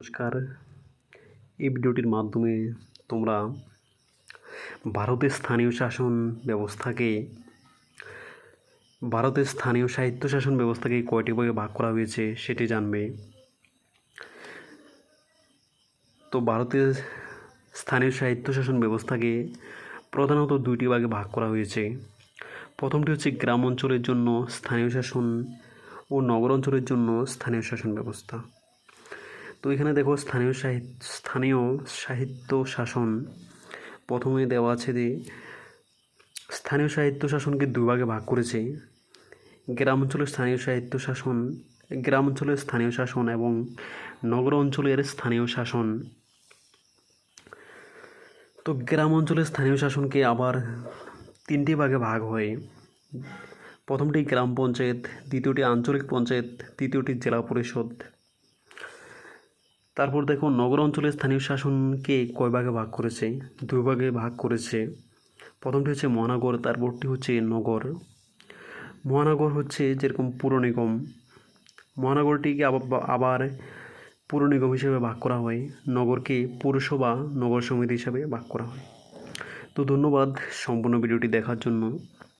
নমস্কার। এই ভিডিওটির মাধ্যমে তোমরা ভারতের স্থানীয় শাসন ব্যবস্থাকে, ভারতের স্থানীয় সাহিত্য শাসন ব্যবস্থাকে কয়টি ভাগে ভাগ করা হয়েছে সেটি জানবে। তো ভারতের স্থানীয় সাহিত্য শাসন ব্যবস্থাকে প্রধানত দুইটি ভাগে ভাগ করা হয়েছে। প্রথমটি হচ্ছে গ্রাম অঞ্চলের জন্য স্থানীয় শাসন ও নগর অঞ্চলের জন্য স্থানীয় শাসন ব্যবস্থা। তো এখানে দেখো স্থানীয় সাহিত্য স্থানীয় সাহিত্য শাসন প্রথমে দেওয়া আছে যে, স্থানীয় সাহিত্য শাসনকে দুই ভাগে ভাগ করেছে। গ্রাম অঞ্চলের স্থানীয় সাহিত্য শাসন, গ্রাম অঞ্চলের স্থানীয় শাসন এবং নগর অঞ্চলের স্থানীয় শাসন। তো গ্রাম অঞ্চলের স্থানীয় শাসনকে আবার তিনটি ভাগে ভাগ হয়। প্রথমটি গ্রাম পঞ্চায়েত, দ্বিতীয়টি আঞ্চলিক পঞ্চায়েত, তৃতীয়টি জেলা পরিষদ। তারপর দেখো নগর অঞ্চলের স্থানীয় শাসনকে কয় ভাগে ভাগ করেছে? দুই ভাগে ভাগ করেছে। প্রথমটি হচ্ছে মহানগর, তারপরটি হচ্ছে নগর। মহানগর হচ্ছে যেরকম পুর নিগম। মহানগরটিকে আবার পুর নিগম হিসেবে ভাগ করা হয়। নগরকে পুরসভা, নগর সমিতি হিসাবে ভাগ করা হয়। তো ধন্যবাদ সম্পূর্ণ ভিডিওটি দেখার জন্য।